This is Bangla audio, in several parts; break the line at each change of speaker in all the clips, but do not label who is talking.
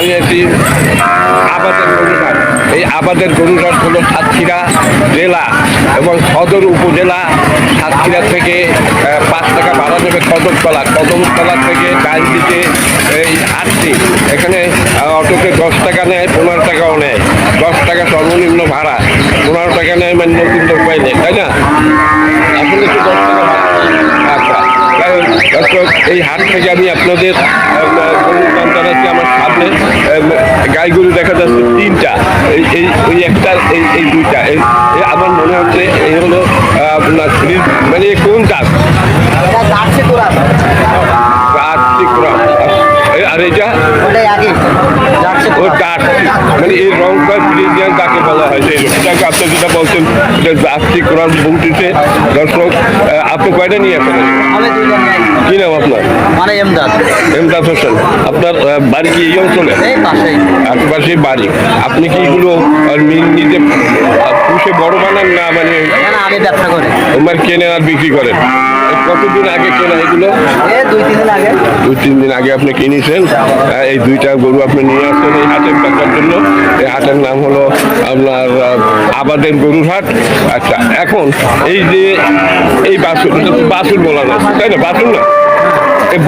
আমি একটি আবাদের গরুঘাট এই আবাদের গরুঘাট হল সাতক্ষীরা জেলা এবং সদর উপজেলা সাতক্ষীরা থেকে পাঁচ টাকা ভাড়া নেবে কদমতলা কদমতলা থেকে ডান দিকে এই আসছি এখানে অটোতে দশ টাকা নেয়, পনেরো টাকাও নেয়। দশ টাকা সর্বনিম্ন ভাড়া, পনেরো টাকা নেয় মানে নতুন উপায় নেই তাই না? আসলে দশ টাকা আচ্ছা এই হাট থেকে আমি আপনাদের আহ, গরুর দাম জানাচ্ছি আমার গাইগুলো দেখা যাচ্ছে তিনটা। এই ওই একটা এই এই দুইটা। এই আমার মনে হচ্ছে এই হলো আপনার মানে কোন
কোরাস
কার্তিক ক্রস আর এটা
ওটাই আগে জার্সি
ও
কোরাস
কার্তিক মানে এই রংটা ফ্রিজিয়ান তাকে বলা হয় লোকটাকে আপনি যেটা বলছেন এটা কার্তিক ক্রস দর্শক আপনি কয়টা নিয়ে আসেন? কি নাম আপনার?
মানে এমদাদ।
এমদাদ হোসেন। আপনার বাড়ি কি এই অঞ্চলে? আশেপাশে বাড়ি। আপনি কি এগুলো নিজে পুষে বড় বানান না মানে
আমি ব্যবসা করি।
তোমার কেনে আর বিক্রি করেন? কতদিন আগে কেনা এগুলো?
দুই তিন দিন আগে।
আপনি কিনেছেন। আহ, এই দুইটা গরু আপনি নিয়ে আসছেন এই হাটের টাকার জন্য। এই হাটের নাম হলো আপনার আবাদের গরুর হাট। আচ্ছা এখন এই যে এই বাসুর বাসুর বলা না তাই না? বাসুর না?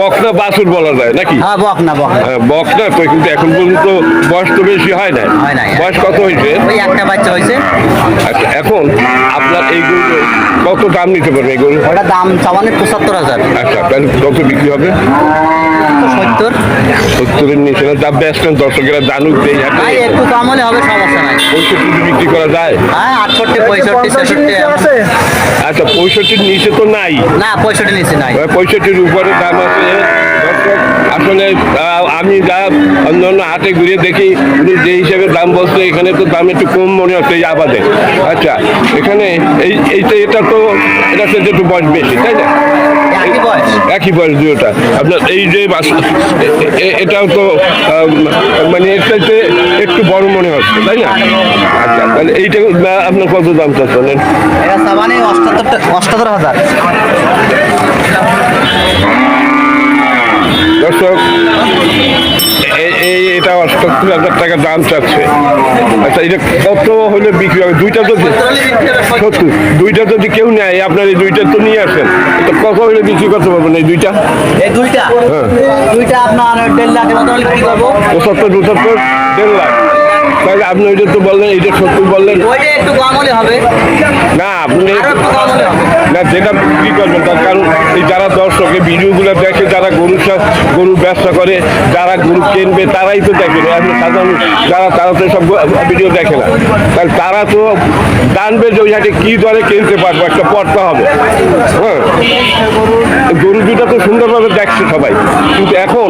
বকনা বাসুর বলা যায় নাকি?
হ্যাঁ বক না বক না
হ্যাঁ, বকনা কই কিন্তু এখন পর্যন্ত বয়স তো বেশি হয় না
হয়।
বয়স কত হয়েছে?
ওই একটা বাচ্চা হয়েছে।
আচ্ছা এখন আপনার এই গরু কত দাম নিতে পারবে এই গরু
ওটা দাম চাওয়ানে পঁচাত্তর হাজার।
আচ্ছা তাহলে কত বিক্রি হবে?
সত্তর।
সত্তরের নিচে না দাম বেচলেন দর্শকেরা জানুক যে এই হাটে
ভাই একটু কম হলে হবে সমস্যা নাই।
পঁয়ষট্টি বিক্রি করা যায়?
হ্যাঁ আটষট্টি পঁয়ষট্টি ছেষট্টি।
আচ্ছা পঁয়ষট্টির নিচে তো নাই।
না পঁয়ষট্টি নিচে নাই।
ওই পঁয়ষট্টির উপরে দাম আছে আসলে আমি যা অন্যান্য হাটে ঘুরে দেখি উনি যে হিসেবে দাম বলছে এখানে তো দাম একটু কম মনে হচ্ছে এই আবাদে। আচ্ছা এখানে এই এইটা এটা তো এটা তো একটু বয়স বেশি তাই না?
একই বয়স।
দুটোটা। আপনার এই যে এটাও তো মানে চাইতে একটু বড় মনে হচ্ছে তাই না? আচ্ছা তাহলে এইটা আপনার কত দাম চাচ্ছেন?
অষ্টাত্তর হাজার।
দর্শক এই- এটা অষ্টাত্তর হাজার টাকা দাম চাচ্ছে। আচ্ছা এটা কত হলে বিক্রি হবে? দুইটা তো সত্তর দুইটা যদি কেউ নেয় আপনার এই দুইটা তো নিয়ে আসেন তো কত হলে বিক্রি করতে পারবেন এই দুইটা?
এই দুইটা?
হ্যাঁ।
দুইটা আপনার দেড় বিক্রি করব।
পঁচাত্তর পঁচাত্তর দেড় লাখ। তাহলে আপনি ওইটা তো বললেন এইটা সত্তর বললেন।
একটু কম হলে হবে।
না আপনি না যেটা বিক্রি করবেন তার কারণ এই যারা দর্শক এই ভিডিওগুলো দেখে যারা গরু ব্যবসা করে, যারা গরু কিনবে তারাই তো দেখবে সাধারণ যারা, তারা তো সব ভিডিও দেখে না। তাহলে তারা তো জানবে যে ওই হাটে কী দরে কিনতে পারব, একটা পড়তে হবে। হ্যাঁ। গরু দুটো তো সুন্দরভাবে দেখছে সবাই। কিন্তু এখন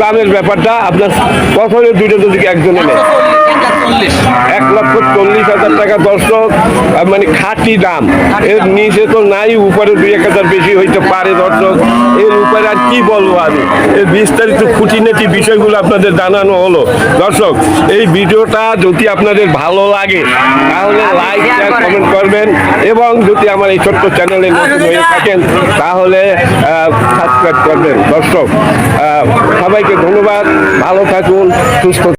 দামের ব্যাপারটা আপনার হলে দুইটা যদি একজনে নেয়। এক লক্ষ চল্লিশ হাজার টাকা দর্শক মানে খাঁটি দাম। এর নিচে তো নাই, উপরে দুই এক হাজার বেশি হইতে পারে দর্শক। উপরে আর কি বলব আমি? এই বিস্তারিত খুঁটিনাটি বিষয়গুলো আপনাদের জানানো হলো। দর্শক এই ভিডিওটা যদি আপনাদের ভালো লাগে তাহলে লাইক শেয়ার কমেন্ট করবেন এবং যদি আমার এই ছোট্ট চ্যানেলে নতুন হয়ে থাকেন তাহলে সাবস্ক্রাইব করবেন। দর্শক সবাইকে ধন্যবাদ। ভালো থাকুন সুস্থ